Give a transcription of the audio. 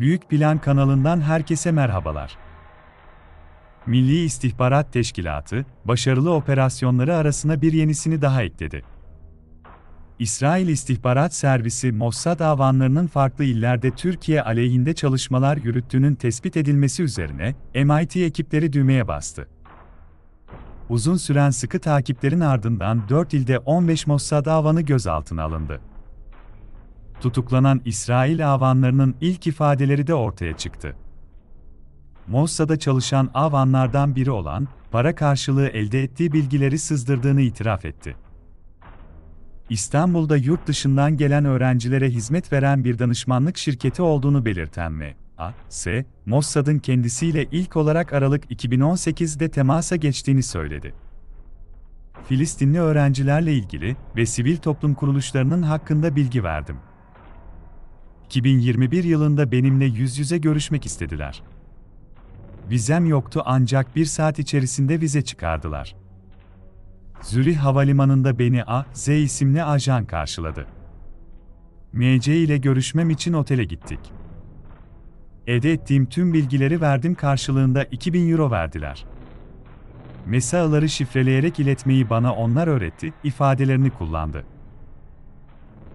Büyük Plan kanalından herkese merhabalar. Milli İstihbarat Teşkilatı, başarılı operasyonları arasına bir yenisini daha ekledi. İsrail İstihbarat Servisi Mossad avanlarının farklı illerde Türkiye aleyhinde çalışmalar yürüttüğünün tespit edilmesi üzerine MIT ekipleri düğmeye bastı. Uzun süren sıkı takiplerin ardından 4 ilde 15 Mossad avanı gözaltına alındı. Tutuklanan İsrail avanlarının ilk ifadeleri de ortaya çıktı. Mossad'a çalışan avanlardan biri olan, para karşılığı elde ettiği bilgileri sızdırdığını itiraf etti. İstanbul'da yurt dışından gelen öğrencilere hizmet veren bir danışmanlık şirketi olduğunu belirten M. A. S. Mossad'ın kendisiyle ilk olarak Aralık 2018'de temasa geçtiğini söyledi. Filistinli öğrencilerle ilgili ve sivil toplum kuruluşlarının hakkında bilgi verdim. 2021 yılında benimle yüz yüze görüşmek istediler. Vizem yoktu ancak bir saat içerisinde vize çıkardılar. Zürih Havalimanı'nda beni A, Z isimli ajan karşıladı. MC ile görüşmem için otele gittik. Elde ettiğim tüm bilgileri verdim karşılığında 2000 euro verdiler. Mesajları şifreleyerek iletmeyi bana onlar öğretti, ifadelerini kullandı.